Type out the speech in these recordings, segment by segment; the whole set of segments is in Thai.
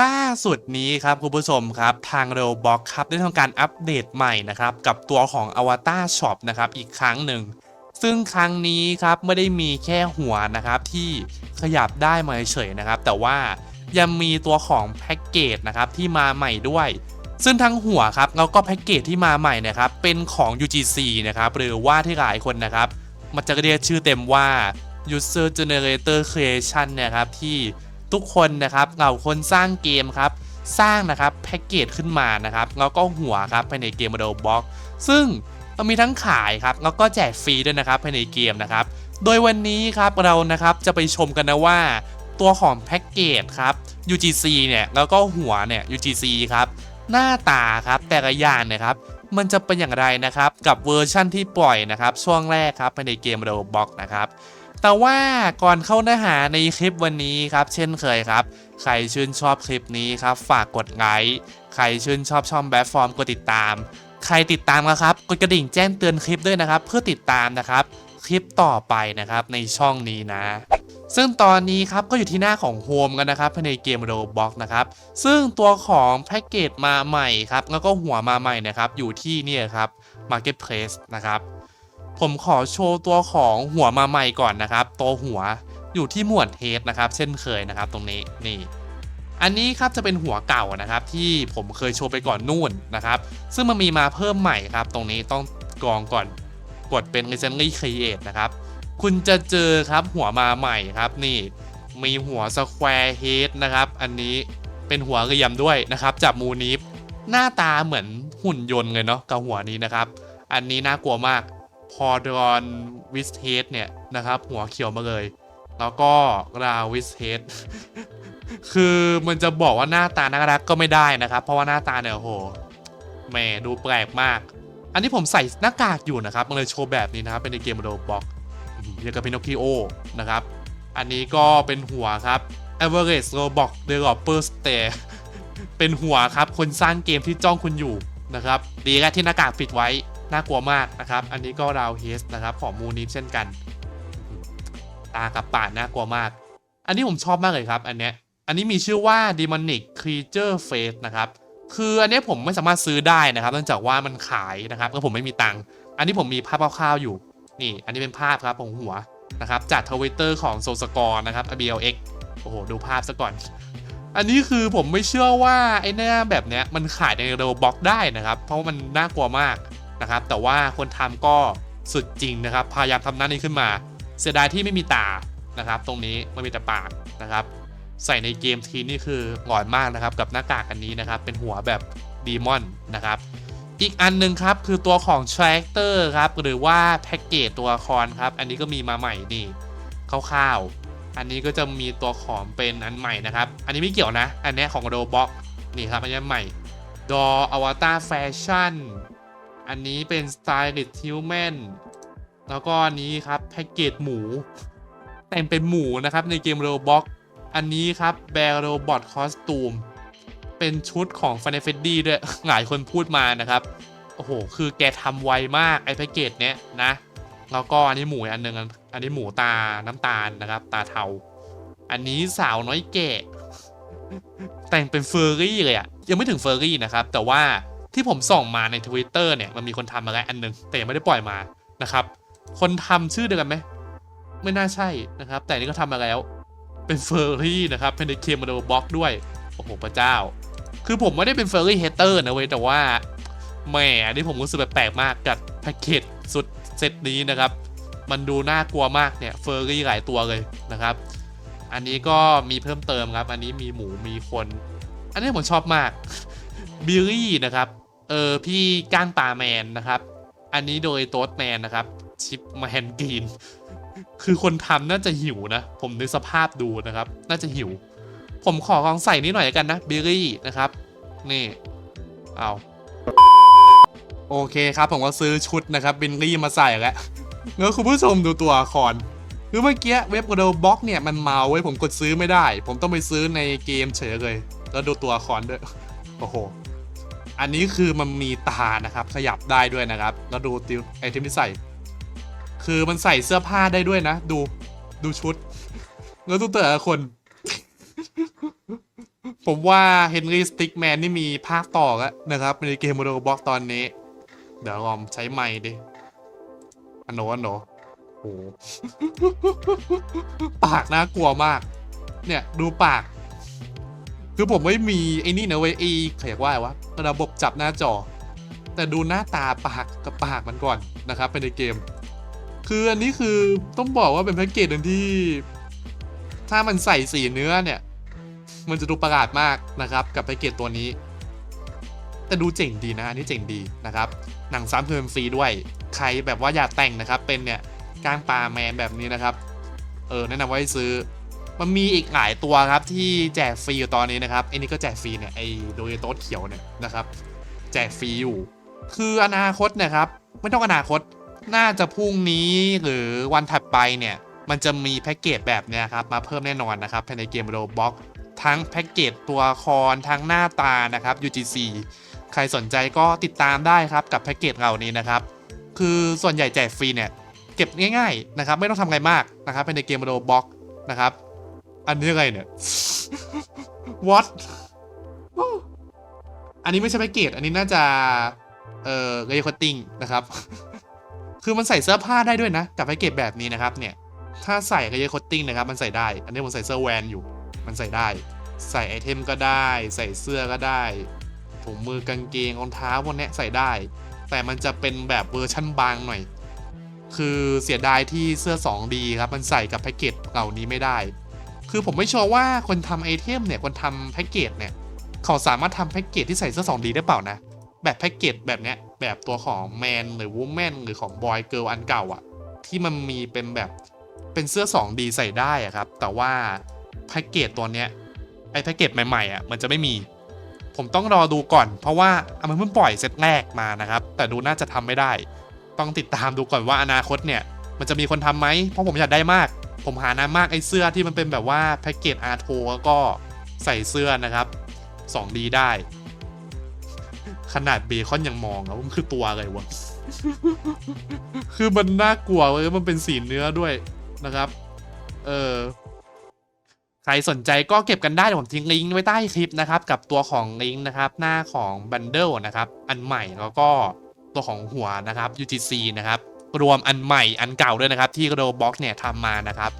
ล่าสุดนี้ครับคุณผู้ชมครับ ทาง Roblox ครับได้ทำการอัปเดตใหม่นะครับกับตัวของ Avatar Shop นะครับอีกครั้งหนึ่ง ซึ่งครั้งนี้ครับไม่ได้มีแค่หัวนะครับที่ขยับได้มาเฉยๆนะครับ แต่ว่ายังมีตัวของแพ็กเกจนะครับที่มาใหม่ด้วย ซึ่งทั้งหัวครับแล้วก็แพ็กเกจที่มาใหม่นะครับเป็นของ UGC นะครับหรือว่าที่หลายคนนะครับ มันจะเรียกชื่อเต็มว่า User Generator Creation นะครับที่ ทุกคนนะครับเหล่าคนสร้างเกมครับ สร้างนะครับแพ็กเกจขึ้นมานะครับแล้วก็หัวครับภายในเกม Roblox ซึ่งมันมีทั้งขายครับแล้วก็แจกฟรีด้วยนะครับภายในเกมนะครับ โดยวันนี้ครับเรานะครับจะไปชมกันนะว่า ตัวของแพ็กเกจครับ UGC เนี่ยแล้วก็หัวเนี่ย UGC ครับหน้าตาครับแต่ละอย่างเนะครับมันจะเป็นอย่างไรนะครับ กับเวอร์ชั่นที่ปล่อยนะครับ ช่วงแรกครับภายในเกม Roblox นะครับ แต่ว่าก่อนเข้าเนื้อหาในคลิปวันนี้ครับ เช่นเคยครับ ใครชื่นชอบคลิปนี้ครับ ฝากกดไลค์ ใครชื่นชอบช่องแบบฟอร์มกดติดตาม ใครติดตามแล้วครับ กดกระดิ่งแจ้งเตือนคลิปด้วยนะครับ เพื่อติดตามนะครับคลิปต่อไปนะครับในช่องนี้นะ ซึ่งตอนนี้ครับก็อยู่ที่หน้าของโฮมกันนะครับภายในเกม Roblox นะครับ ซึ่งตัวของแพ็กเกจมาใหม่ครับ แล้วก็หัวมาใหม่นะครับ อยู่ที่นี่ครับ Marketplace นะครับ ผมขอโชว์ตัวของหัวมาใหม่ก่อนนะครับ ตัวหัวอยู่ที่หมวดเฮดนะครับ เช่นเคยนะครับ ตรงนี้นี่ อันนี้ครับจะเป็นหัวเก่านะครับ ที่ผมเคยโชว์ไปก่อนนู่นนะครับ ซึ่งมันมีมาเพิ่มใหม่ครับ ตรงนี้ต้องกรองก่อนกดเป็น recently create นะครับ คุณจะเจอครับหัวมาใหม่ครับนี่ มีหัว square head นะครับ อันนี้เป็นหัวเหลี่ยมด้วยนะครับจากมูนิฟหน้าตาเหมือนหุ่นยนต์เลยเนาะกับหัวนี้นะครับ อันนี้น่ากลัวมาก พอดอนวิสเฮดเนี่ยนะครับ หัวเขียวมาเลย แล้วก็ราวิสเฮดคือมันจะบอกว่าหน้าตาน่ารักก็ไม่ได้นะครับ เพราะว่าหน้าตาเนี่ยโหแหมดูแปลกมาก อันนี้ผมใส่หน้ากากอยู่นะครับมันเลยโชว์แบบนี้นะครับ เป็นในเกมโรบอกเรียกกับพินอคคิโอนะครับ อันนี้ก็เป็นหัวครับ Average Roblox Developer Stare เป็นหัวครับ คนสร้างเกมที่จ้องคุณอยู่นะครับ ดีแล้วที่หน้ากากปิดไว้ น่ากลัวมากนะครับ อันนี้ก็ราวเฮสนะครับของมูนิฟเช่นกัน ตากับปากน่ากลัวมาก อันนี้ผมชอบมากเลยครับ อันเนี้ย อันนี้มีชื่อว่า Demonic Creature Face นะครับ คืออันนี้ผมไม่สามารถซื้อได้นะครับเนื่องจากว่ามันขายนะครับแล้วผมไม่มีตังค์ อันนี้ผมมีภาพคร่าวๆอยู่ นี่ อันนี้เป็นภาพครับของหัวนะครับจากทวิตเตอร์ของโซสกอร์นะครับ BLX โอ้โห ดูภาพซะก่อน อันนี้คือผมไม่เชื่อว่าไอ้หน้าแบบเนี้ยมันขายในโรบ็อกได้นะครับ เพราะมันน่ากลัวมาก นะครับ แต่ว่าคนทำก็สุดจริงนะครับ พยายามทำหน้านี้ขึ้นมา เสียดายที่ไม่มีตานะครับ ตรงนี้มันมีแต่ปากนะครับ ใส่ในเกมทีนี่คือหลอนมากนะครับกับหน้ากากอันนี้นะครับ เป็นหัวแบบดีมอนนะครับ อีกอันหนึ่งครับคือตัวของ t r a c t o r ครับ หรือว่าแพ็กเกจตัวละครครับ อันนี้ก็มีมาใหม่นี่คร่าวๆ อันนี้ก็จะมีตัวของเป็นอันใหม่นะครับ อันนี้ไม่เกี่ยวนะ อันนี้ของ Roblox นี่ครับอันนี้ใหม่ดออวตารแฟชั่น อันนี้เป็น Stylist Human แล้วก็อันนี้ครับแพ็กเกจหมู แต่งเป็นหมูนะครับในเกม Roblox อันนี้ครับ Bear Robot Costume เป็นชุดของ f a n a f e d d y ด้วยหลายคนพูดมานะครับ โอ้โห คือแกทำไวมากไอ้แพ็กเกจเนี้ยนะ แล้วก็อันนี้หมูอันหนึงอันอันนี้หมูตาน้ำตาลนะครับ ตาเทา อันนี้สาวน้อยแก่แต่งเป็นเฟอร์รี่เลยอะยังไม่ถึงเฟอร์รี่นะครับ แต่ว่า ที่ผมส่องมาใน Twitter เนี่ยมันมีคนทำมาแล้วอันหนึง แต่ยังไม่ได้ปล่อยมานะครับ คนทำชื่อเดียวกันไหมไม่น่าใช่นะครับ แต่อันนี่ก็ทำมาแล้วเป็นเฟอร์รี่นะครับเป็นในเกมโดบล็อกด้วยโอ้โหพระเจ้า คือผมไม่ได้เป็นเฟอร์รี่เฮเตอร์นะเว้ยแต่ว่าแหมอันนี้ผมรู้สึกแปลกๆมากกับแพ็กเกจสุดเซตนี้นะครับ มันดูน่ากลัวมากเนี่ยเฟอร์รี่หลายตัวเลยนะครับ อันนี้ก็มีเพิ่มเติมครับ อันนี้มีหมูมีคน อันนี้ผมชอบมากบิลลี่นะครับ เออพี่ก้างปลาแมนนะครับ อันนี้โดยโต๊ดแมนนะครับ ชิปแมนกรีน คือคนทำน่าจะหิวนะ ผมนึกสภาพดูนะครับ น่าจะหิว ผมขอลองใส่นิดหน่อยกันนะเบิลลี่นะครับ นี่ เอาโอเคครับ ผมก็ซื้อชุดนะครับเบิลลี่มาใส่แล้วแล้วคุณผู้ชมดูตัวละครคือเมื่อกี้เว็บโดบ็อกเนี่ยมันเมาไว้ผมกดซื้อไม่ได้ ผมต้องไปซื้อในเกมเฉยเลย แล้วดูตัวละครด้วย โอ้โห อันนี้คือมันมีตานะครับ ขยับได้ด้วยนะครับแล้วดูติวไอเทมที่ใส่ คือมันใส่เสื้อผ้าได้ด้วยนะ ดูดูชุด แล้วดูแต่ละคน ผมว่าเฮนรี่สติ๊กแมนนี่มีภาคต่อแล้วนะครับในเกมโรบ็อกตอนนี้ เดี๋ยวลองใช้ไมค์ดิอันโนอันโนโอ้ปากน่ากลัวมาก เนี่ยดูปาก คือผมไม่มีไอ้นี่นะเว้ยไอ้เขาเรียกว่าไรวะระบบจับหน้าจอ แต่ดูหน้าตาปากกับปากมันก่อนนะครับเป็นในเกม คืออันนี้คือต้องบอกว่าเป็นแพ็กเกจหนึ่งที่ ถ้ามันใส่สีเนื้อเนี่ย มันจะดูประหลาดมากนะครับกับแพ็กเกจตัวนี้ แต่ดูเจ๋งดีนะอันนี้เจ๋งดีนะครับ หนังซ้ำเพิ่มฟรีด้วย ใครแบบว่าอยากแต่งนะครับเป็นเนี่ยก้างปลาแมนแบบนี้นะครับ เออแนะนำว่าให้ซื้อ มันมีอีกหลายตัวครับที่แจกฟรีอยู่ตอนนี้นะครับไอ้นี่ก็แจกฟรีเนี่ยไอ้โดยโต๊ดเขียวเนี่ยนะครับ แจกฟรีอยู่ คืออนาคตนะครับ ไม่ต้องอนาคตน่าจะพรุ่งนี้หรือวันถัดไปเนี่ย มันจะมีแพ็กเกจแบบเนี้ยครับ มาเพิ่มแน่นอนนะครับภายในเกม Roblox ทั้งแพ็กเกจตัวละครทั้งหน้าตานะครับ UGC ใครสนใจก็ติดตามได้ครับกับแพ็กเกจเหล่านี้นะครับ คือส่วนใหญ่แจกฟรีเนี่ย เก็บง่ายๆนะครับ ไม่ต้องทำอะไรมากนะครับภายในเกม Roblox นะครับ อันนี้อะไรเนี่ย what อันนี้ไม่ใช่แพ็กเกจ อันนี้น่าจะ เอ่อเรคอตติ้งนะครับ คือมันใส่เสื้อผ้าได้ด้วยนะ กับแพ็กเกจแบบนี้นะครับ เนี่ย ถ้าใส่เรคอตติ้งนะครับ มันใส่ได้ อันนี้ผมใส่เสื้อแวนอยู่ มันใส่ได้ ใส่ไอเทมก็ได้ ใส่เสื้อก็ได้ถุงมือกางเกงรองเท้าพวกนี้ใส่ได้ แต่มันจะเป็นแบบเวอร์ชั่นบางหน่อย คือเสียดายที่เสื้อ 2D ครับ มันใส่กับแพ็กเกจเหล่านี้ไม่ได้ คือผมไม่ชัวร์ว่าคนทำไอเทมเนี่ยคนทำแพ็กเกจเนี่ย เขาสามารถทำแพ็กเกจที่ใส่เสื้อ 2D ได้เปล่านะ แบบแพ็กเกจแบบเนี้ยแบบตัวของแมนหรือวูแมนหรือของบอยเกิร์ลอันเก่าอะที่มันมีเป็นแบบเป็นเสื้อ 2D ใส่ได้อะครับ แต่ว่าแพ็กเกจตัวเนี้ยไอแพ็กเกจใหม่ๆอะมันจะไม่มี ผมต้องรอดูก่อน เพราะว่ามันเพิ่งปล่อยเซตแรกมานะครับ แต่ดูน่าจะทำไม่ได้ ต้องติดตามดูก่อนว่าอนาคตเนี่ย มันจะมีคนทำไหมเพราะผมอยากได้มาก ผมหานานมากไอ้เสื้อที่มันเป็นแบบว่าแพ็กเกจอาร์โทแล้วก็ใส่เสื้อนะครับ 2D ได้ ขนาดเบคอนยังมองอะว่ามันคือตัวอะไรวะ คือมันน่ากลัวเว้ยมันเป็นสีเนื้อด้วยนะครับ เออใครสนใจก็เก็บกันได้ผมทิ้งลิงก์ไว้ใต้คลิปนะครับ กับตัวของลิงก์นะครับ หน้าของบันเดิลนะครับ อันใหม่แล้วก็ตัวของหัวนะครับ UTC นะครับ รวมอันใหม่อันเก่าด้วยนะครับ ที่ Roblox เนี่ยทำมานะครับ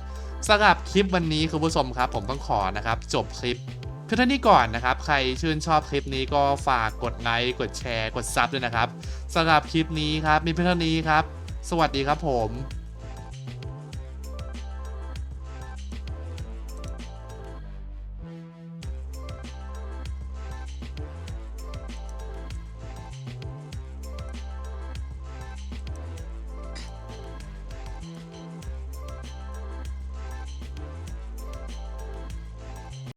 สำหรับคลิปวันนี้คุณผู้ชมครับ ผมต้องขอนะครับ จบคลิปเพียงเท่านี้ก่อนนะครับ ใครชื่นชอบคลิปนี้ก็ฝากกดไลค์กดแชร์ กดซับด้วยนะครับสำหรับคลิปนี้ครับมีเพียงเท่านี้ครับ สวัสดีครับผม